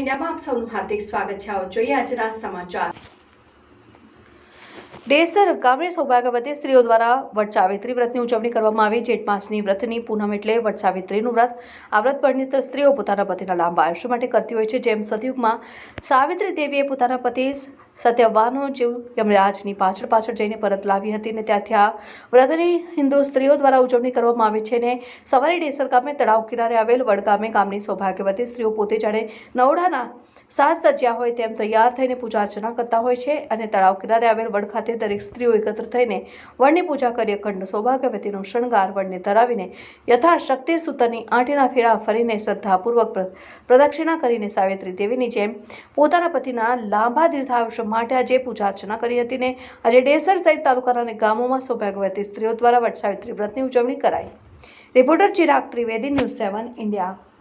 ઇન્ડિયામાં આપ સૌનું હાર્દિક સ્વાગત છે. આવો જોઈએ આજના સમાચાર. ડેસર ગામની સૌભાગ્યવતી સ્ત્રીઓ દ્વારા વટ વ્રતની ઉજવણી કરવામાં આવી. જેઠ માસની વ્રતની પૂનમ એટલે વટ સાવિત્રીનું વ્રત. આ વ્રત પરિણીત સ્ત્રીઓ પોતાના પતિના લાંબા આયુષ્ય માટે કરતી હોય છે. જેમ સતયુગમાં સાવિત્રી દેવીએ પોતાના પતિ સત્યવાનો જીવ યમરાજની પાછળ પાછળ જઈને પરત લાવી હતી ને ત્યારથી આ વ્રતની હિન્દુ સ્ત્રીઓ દ્વારા ઉજવણી કરવામાં આવે છે ને સવારે ડેસર ગામે તળાવ કિનારે આવેલ વડગામે ગામની સૌભાગ્યવતી સ્ત્રીઓ પોતે જાણે નવડાના સાજ સજ્યા હોય તેમ તૈયાર થઈને પૂજા અર્ચના કરતા હોય છે અને તળાવ કિનારે આવેલ વડ ખાતે દરેક સ્ત્રીઓ એકત્ર થઈને વડની પૂજા કરી અખંડ સૌભાગ્યવતીનો શણગાર વડને ધરાવીને યથાશક્તિ સૂતરની આંટીના ફેરા ફરીને શ્રદ્ધાપૂર્વક પ્રદક્ષિણા કરીને સાવિત્રી દેવીની જેમ પોતાના પતિના લાંબા દીર્ઘાયુષ્ય માટે આજે પૂજા અર્ચના કરી હતી ને આજે ડેસર સહિત તાલુકાના અને ગામોમાં સૌભાગ્યવતી સ્ત્રીઓ દ્વારા વટસાવિત્રી વ્રતની ઉજવણી કરાઈ. Reporter Chirag Trivedi, news seven, India.